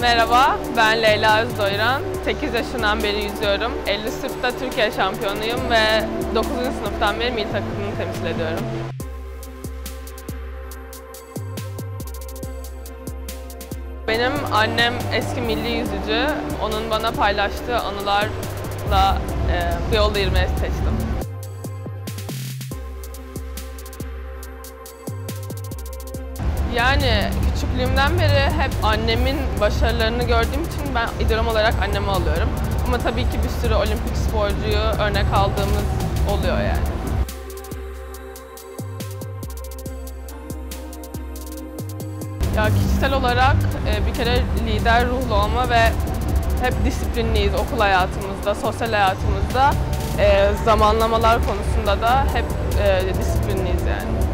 Merhaba, ben Leyla Özdoyran. 8 yaşından beri yüzüyorum. 50 sırtta Türkiye şampiyonuyum ve 9. sınıftan beri milli takımını temsil ediyorum. Benim annem eski milli yüzücü. Onun bana paylaştığı anılarla e, bu yolda yürümeye seçtim. Yani küçüklüğümden beri hep annemin başarılarını gördüğüm için ben idolüm olarak annemi alıyorum. Ama tabii ki bir sürü olimpik sporcuyu örnek aldığımız oluyor yani. Ya kişisel olarak e, bir kere lider ruhlu olma ve hep disiplinliyiz okul hayatımızda, sosyal hayatımızda. E, zamanlamalar konusunda da hep e, disiplinliyiz yani.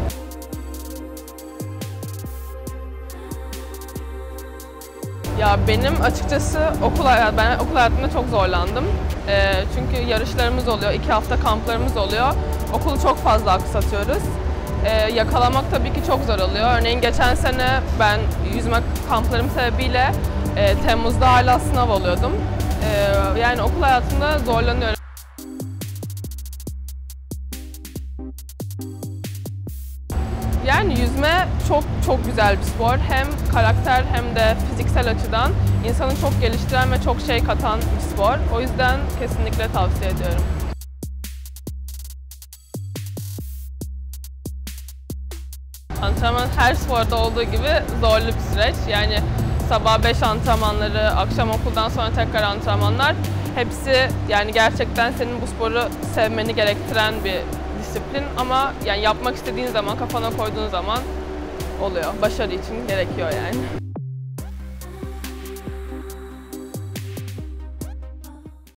Ya benim açıkçası okul hayat, ben okul hayatında çok zorlandım. Ee, çünkü yarışlarımız oluyor, iki hafta kamplarımız oluyor. Okulu çok fazla aksatıyoruz. Ee, yakalamak tabii ki çok zor oluyor. Örneğin geçen sene ben yüzme kamplarım sebebiyle e, Temmuz'da hala sınav oluyordum. Ee, yani okul hayatında zorlanıyorum. Yani yüzme çok çok güzel bir spor. Hem karakter hem de fiziksel açıdan insanı çok geliştiren ve çok şey katan bir spor. O yüzden kesinlikle tavsiye ediyorum. Antrenman her sporda olduğu gibi zorlu bir süreç. Yani sabah 5 antrenmanları, akşam okuldan sonra tekrar antrenmanlar. Hepsi yani gerçekten senin bu sporu sevmeni gerektiren bir disiplin ama yani yapmak istediğin zaman, kafana koyduğun zaman oluyor. Başarı için gerekiyor yani.